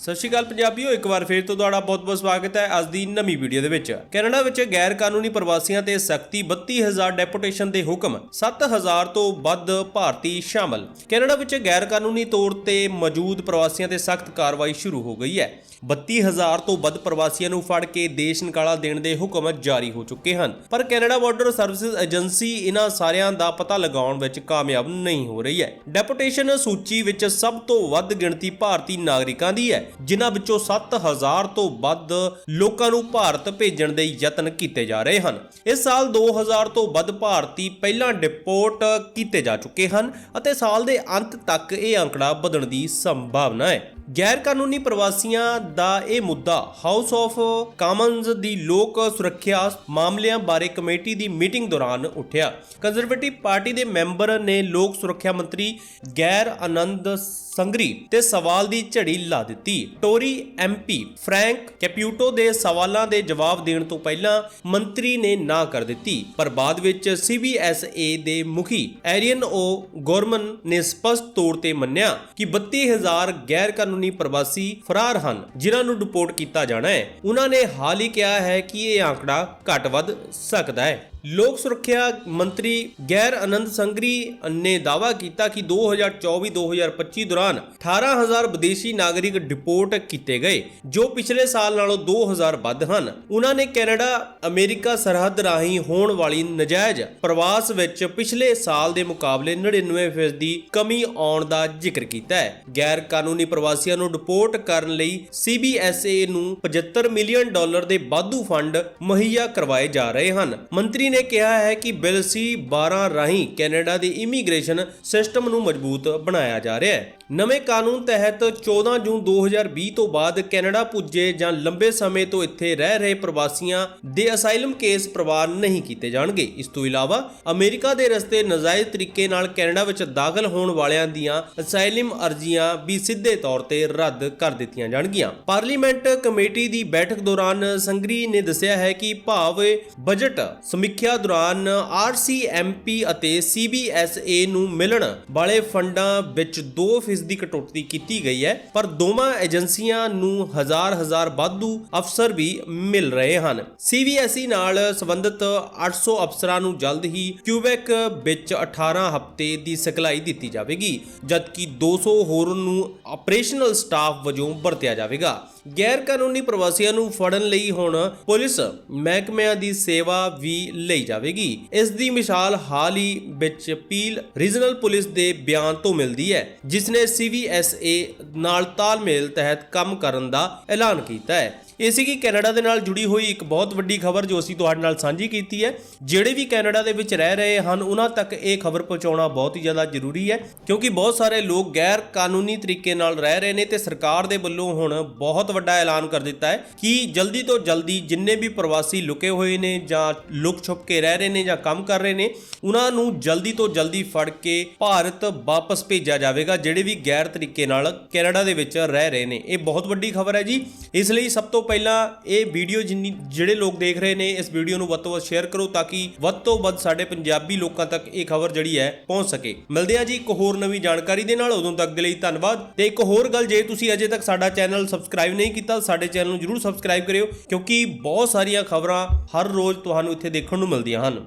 ਸਤਿ ਸ਼੍ਰੀ ਅਕਾਲ ਪੰਜਾਬੀਓ, ਇੱਕ ਵਾਰ ਫੇਰ ਤੋਂ ਤੁਹਾਡਾ ਬਹੁਤ-ਬਹੁਤ ਸਵਾਗਤ ਹੈ ਅੱਜ ਦੀ ਨਵੀਂ ਵੀਡੀਓ ਦੇ ਵਿੱਚ। ਕੈਨੇਡਾ ਵਿੱਚ ਗੈਰ ਕਾਨੂੰਨੀ ਪ੍ਰਵਾਸੀਆਂ ਤੇ ਸਖਤੀ 32000 ਡੈਪੂਟੇਸ਼ਨ ਦੇ ਹੁਕਮ 7000 ਤੋਂ ਵੱਧ ਭਾਰਤੀ ਸ਼ਾਮਲ। ਕੈਨੇਡਾ ਵਿੱਚ ਗੈਰ ਕਾਨੂੰਨੀ ਤੌਰ ਤੇ ਮੌਜੂਦ ਪ੍ਰਵਾਸੀਆਂ ਤੇ ਸਖਤ ਕਾਰਵਾਈ ਸ਼ੁਰੂ ਹੋ ਗਈ ਹੈ। 32000 ਤੋਂ ਵੱਧ ਪ੍ਰਵਾਸੀਆਂ ਨੂੰ ਫੜ ਕੇ ਦੇਸ਼ ਨਿਕਾਲਾ ਦੇਣ ਦੇ ਹੁਕਮ ਜਾਰੀ ਹੋ ਚੁੱਕੇ ਹਨ। ਪਰ ਕੈਨੇਡਾ ਬਾਰਡਰ ਸਰਵਿਸਿਜ਼ ਏਜੰਸੀ ਇਹਨਾਂ ਸਾਰਿਆਂ ਦਾ ਪਤਾ ਲਗਾਉਣ ਵਿੱਚ ਕਾਮਯਾਬ ਨਹੀਂ ਹੋ ਰਹੀ ਹੈ। ਡੈਪੂਟੇਸ਼ਨ ਸੂਚੀ ਵਿੱਚ ਸਭ ਤੋਂ ਵੱਧ ਗਿਣਤੀ ਭਾਰਤੀ ਨਾਗਰਿਕਾਂ ਦੀ ਹੈ। ਜਿਨ੍ਹਾਂ ਵਿੱਚੋਂ 7000 ਤੋਂ ਵੱਧ ਲੋਕਾਂ ਨੂੰ ਭਾਰਤ ਭੇਜਣ ਦੇ ਯਤਨ ਕੀਤੇ ਜਾ ਰਹੇ ਹਨ। ਇਸ ਸਾਲ 2000 ਤੋਂ ਵੱਧ ਭਾਰਤੀ ਪਹਿਲਾਂ ਡਿਪੋਰਟ ਕੀਤੇ ਜਾ ਚੁੱਕੇ ਹਨ ਅਤੇ ਸਾਲ ਦੇ ਅੰਤ ਤੱਕ ਇਹ ਅੰਕੜਾ ਵਧਣ ਦੀ ਸੰਭਾਵਨਾ ਹੈ। ਗੈਰ ਕਾਨੂੰਨੀ ਪ੍ਰਵਾਸੀਆਂ ਦਾ ਇਹ ਮੁੱਦਾ ਹਾਊਸ ਆਫ ਕਾਮਨਜ਼ ਦੀ ਲੋਕ ਸੁਰੱਖਿਆ ਮਾਮਲਿਆਂ ਬਾਰੇ ਕਮੇਟੀ ਦੀ ਮੀਟਿੰਗ ਦੌਰਾਨ ਉੱਠਿਆ। ਕੰਜ਼ਰਵੇਟਿਵ ਪਾਰਟੀ ਦੇ ਮੈਂਬਰ ਨੇ ਲੋਕ ਸੁਰੱਖਿਆ ਮੰਤਰੀ ਗੈਰ ਆਨੰਦ ਸੰਗਰੀ ਤੇ ਸਵਾਲ ਦੀ ਝੜੀ ਲਾ ਦਿੱਤੀ। ਟੋਰੀ ਐਮਪੀ ਫਰੈਂਕ ਕੈਪਿਊਟੋ ਦੇ ਸਵਾਲਾਂ ਦੇ ਜਵਾਬ ਦੇਣ ਤੋਂ ਪਹਿਲਾਂ ਮੰਤਰੀ ਨੇ ਨਾ ਕਰ ਦਿੱਤੀ, ਪਰ ਬਾਅਦ ਵਿੱਚ ਸੀਬੀਐਸਏ ਦੇ ਮੁਖੀ ਐਰੀਅਨ ਓ ਗੋਰਮਨ ਨੇ ਸਪਸ਼ਟ ਤੌਰ ਤੇ ਮੰਨਿਆ ਕਿ 32000 ਗੈਰ ਕਾਨੂੰਨੀ ਪ੍ਰਵਾਸੀ ਫਰਾਰ ਹਨ, ਜਿਨ੍ਹਾਂ ਨੂੰ ਡਿਪੋਰਟ ਕੀਤਾ ਜਾਣਾ ਹੈ। ਉਹਨਾਂ ਨੇ ਹਾਲ ਹੀ ਕਿਹਾ ਹੈ ਕਿ ਇਹ ਆંકੜਾ ਘੱਟ ਵੱਧ ਸਕਦਾ ਹੈ। ਲੋਕ ਸੁਰੱਖਿਆ ਮੰਤਰੀ ਗੈਰ ਆਨੰਦ ਸੰਗਰੀ ਨੇ ਦਾਅਵਾ ਕੀਤਾ ਕਿ 2024-2025 ਦੌਰਾਨ 18000 ਵਿਦੇਸ਼ੀ ਨਾਗਰਿਕ ਡਿਪੋਰਟ ਕੀਤੇ ਗਏ, ਜੋ ਪਿਛਲੇ ਸਾਲ ਨਾਲੋਂ 2000 ਵੱਧ ਹਨ। ਉਹਨਾਂ ਨੇ ਕੈਨੇਡਾ, ਅਮਰੀਕਾ ਸਰਹੱਦ ਰਾਹੀਂ ਹੋਣ ਵਾਲੀ ਨਜਾਇਜ਼ ਪ੍ਰਵਾਸ ਵਿੱਚ ਪਿਛਲੇ ਸਾਲ ਦੇ ਮੁਕਾਬਲੇ 99% ਦੀ ਕਮੀ ਆਉਣ ਦਾ ਜ਼ਿਕਰ ਕੀਤਾ ਹੈ। ਗੈਰ ਕਾਨੂੰਨੀ ਪ੍ਰਵਾਸੀ ਪ੍ਰਵਾਸੀਆਂ ਨੂੰ ਡਿਪੋਰਟ ਕਰਨ ਲਈ CBSA ਨੂੰ 75 ਮਿਲੀਅਨ ਡਾਲਰ ਦੇ ਵਾਧੂ ਫੰਡ ਮੁਹੱਈਆ ਕਰਵਾਏ ਜਾ ਰਹੇ ਹਨ। ਮੰਤਰੀ ਨੇ ਕਿਹਾ ਹੈ ਕਿ ਬਿੱਲ ਸੀ 12 ਰਾਹੀਂ ਕੈਨੇਡਾ ਦੇ ਇਮੀਗ੍ਰੇਸ਼ਨ ਸਿਸਟਮ ਨੂੰ ਮਜ਼ਬੂਤ ਬਣਾਇਆ ਜਾ ਰਿਹਾ ਹੈ। ਨਵੇਂ ਕਾਨੂੰਨ ਤਹਿਤ 14 ਜੂਨ 2020 ਤੋਂ ਬਾਅਦ ਕੈਨੇਡਾ ਪੁੱਜੇ ਜਾਂ ਲੰਬੇ ਸਮੇਂ ਤੋਂ ਇੱਥੇ ਰਹਿ ਰਹੇ ਪ੍ਰਵਾਸੀਆਂ ਦੇ ਅਸਾਈਲਮ ਕੇਸ ਪ੍ਰਵਾਨ ਨਹੀਂ ਕੀਤੇ ਜਾਣਗੇ। ਇਸ ਤੋਂ ਇਲਾਵਾ ਅਮਰੀਕਾ ਦੇ ਰਸਤੇ ਨਜਾਇਜ਼ ਤਰੀਕੇ ਨਾਲ ਕੈਨੇਡਾ ਵਿੱਚ ਦਾਖਲ ਹੋਣ ਵਾਲਿਆਂ ਦੀਆਂ ਅਸਾਈਲਮ ਅਰਜ਼ੀਆਂ ਵੀ ਸਿੱਧੇ ਤੌਰ ਤੇ ਰੱਦ ਕਰ ਦਿੱਤੀਆਂ ਜਾਣਗੀਆਂ। ਪਾਰਲੀਮੈਂਟ ਕਮੇਟੀ ਦੀ ਬੈਠਕ ਦੌਰਾਨ ਸੰਗਰੀ ਨੇ ਦੱਸਿਆ ਹੈ ਕਿ ਭਾਵੇਂ ਬਜਟ ਸਮੀਖਿਆ ਦੌਰਾਨ ਆਰਸੀਐਮਪੀ ਅਤੇ ਸੀਬੀਐਸਏ ਨੂੰ ਮਿਲਣ ਵਾਲੇ ਫੰਡਾਂ ਵਿੱਚ 2% ਦੀ ਕਟੌਤੀ ਕੀਤੀ ਗਈ ਹੈ, ਪਰ ਦੋਵਾਂ ਏਜੰਸੀਆਂ ਨੂੰ ਹਜ਼ਾਰ ਹਜ਼ਾਰ ਵਾਧੂ ਅਫਸਰ ਵੀ ਮਿਲ ਰਹੇ ਹਨ। ਸੀਬੀਐਸਈ ਨਾਲ ਸੰਬੰਧਿਤ 800 ਅਫਸਰਾਂ ਨੂੰ ਜਲਦ ਹੀ ਕਿਊਬੈਕ ਵਿੱਚ 18 ਹਫ਼ਤੇ ਦੀ ਸਿਖਲਾਈ ਦਿੱਤੀ ਜਾਵੇਗੀ, ਜਦਕਿ 200 ਹੋਰ ਨੂੰ ਆਪਰੇਸ਼ਨਲ ਸਟਾਫ ਵਜੋਂ ਵਰਤਿਆ ਜਾਵੇਗਾ। ਗੈਰ ਕਾਨੂੰਨੀ ਪ੍ਰਵਾਸੀਆਂ ਨੂੰ ਫੜਨ ਲਈ ਹੁਣ ਪੁਲਿਸ ਮਹਿਕਮਿਆਂ ਦੀ ਸੇਵਾ ਵੀ ਲਈ ਜਾਵੇਗੀ। ਇਸ ਦੀ ਮਿਸਾਲ ਹਾਲ ਹੀ ਵਿੱਚ ਪੀਲ ਰੀਜਨਲ ਪੁਲਿਸ ਦੇ ਬਿਆਨ ਤੋਂ ਮਿਲਦੀ ਹੈ, ਜਿਸ ਨੇ ਸੀਵੀਐਸਏ ਨਾਲ ਤਾਲਮੇਲ ਤਹਿਤ ਕੰਮ ਕਰਨ ਦਾ ਐਲਾਨ ਕੀਤਾ ਹੈ। ਇਹ ਸੀ ਕਿ ਕੈਨੇਡਾ ਦੇ ਨਾਲ ਜੁੜੀ ਹੋਈ ਇੱਕ ਬਹੁਤ ਵੱਡੀ ਖਬਰ ਜੋ ਅਸੀਂ ਤੁਹਾਡੇ ਨਾਲ ਸਾਂਝੀ ਕੀਤੀ ਹੈ। ਜਿਹੜੇ ਵੀ ਕੈਨੇਡਾ ਦੇ ਵਿੱਚ ਰਹਿ ਰਹੇ ਹਨ, ਉਹਨਾਂ ਤੱਕ ਇਹ ਖਬਰ ਪਹੁੰਚਾਉਣਾ ਬਹੁਤ ਹੀ ਜ਼ਿਆਦਾ ਜ਼ਰੂਰੀ ਹੈ, ਕਿਉਂਕਿ ਬਹੁਤ ਸਾਰੇ ਲੋਕ ਗੈਰ ਕਾਨੂੰਨੀ ਤਰੀਕੇ ਨਾਲ ਰਹਿ ਰਹੇ ਨੇ ਤੇ ਸਰਕਾਰ ਦੇ ਵੱਲੋਂ ਹੁਣ ਬਹੁਤ ਵੱਡਾ ਐਲਾਨ ਕਰ ਦਿੱਤਾ ਹੈ ਕਿ ਜਲਦੀ ਤੋਂ ਜਲਦੀ ਜਿੰਨੇ ਵੀ ਪ੍ਰਵਾਸੀ ਲੁਕੇ ਹੋਏ ਨੇ ਜਾਂ ਲੁਕ ਛੁਪ ਕੇ ਰਹਿ ਰਹੇ ਨੇ ਜਾਂ ਕੰਮ ਕਰ ਰਹੇ ਨੇ, ਉਹਨਾਂ ਨੂੰ ਜਲਦੀ ਤੋਂ ਜਲਦੀ ਫੜ ਕੇ ਭਾਰਤ ਵਾਪਸ ਭੇਜਿਆ ਜਾਵੇਗਾ, ਜਿਹੜੇ ਵੀ ਗੈਰ ਤਰੀਕੇ ਨਾਲ ਕੈਨੇਡਾ ਦੇ ਵਿੱਚ ਰਹਿ ਰਹੇ ਨੇ। ਇਹ ਬਹੁਤ ਵੱਡੀ ਖਬਰ ਹੈ ਜੀ। ਇਸ ਲਈ ਸਭ ਤੋਂ ਪਹਿਲਾਂ ਇਹ ਵੀਡੀਓ ਜਿੰਨੀ ਜਿਹੜੇ ਲੋਕ ਦੇਖ ਰਹੇ ਨੇ, ਇਸ ਵੀਡੀਓ ਨੂੰ ਵੱਧ ਤੋਂ ਵੱਧ ਸ਼ੇਅਰ ਕਰੋ ਤਾਂ ਕਿ ਵੱਧ ਤੋਂ ਵੱਧ ਸਾਡੇ ਪੰਜਾਬੀ ਲੋਕਾਂ ਤੱਕ ਇਹ ਖਬਰ ਜਿਹੜੀ ਹੈ ਪਹੁੰਚ ਸਕੇ। ਮਿਲਦੇ ਆ ਜੀ ਇੱਕ ਹੋਰ ਨਵੀਂ ਜਾਣਕਾਰੀ ਦੇ ਨਾਲ। ਉਦੋਂ ਤੱਕ ਦੇ ਲਈ ਧੰਨਵਾਦ। ਤੇ ਇੱਕ ਹੋਰ ਗੱਲ, ਜੇ ਤੁਸੀਂ ਅਜੇ ਤੱਕ ਸਾਡਾ ਚੈਨਲ ਸਬਸਕ੍ਰਾਈਬ ਨਹੀਂ ਕੀਤਾ ਤਾਂ ਸਾਡੇ ਚੈਨਲ ਨੂੰ ਜਰੂਰ ਸਬਸਕ੍ਰਾਈਬ ਕਰਿਓ, ਕਿਉਂਕਿ ਬਹੁਤ ਸਾਰੀਆਂ ਖਬਰਾਂ ਹਰ ਰੋਜ਼ ਤੁਹਾਨੂੰ ਇੱਥੇ ਦੇਖਣ ਨੂੰ ਮਿਲਦੀਆਂ ਹਨ।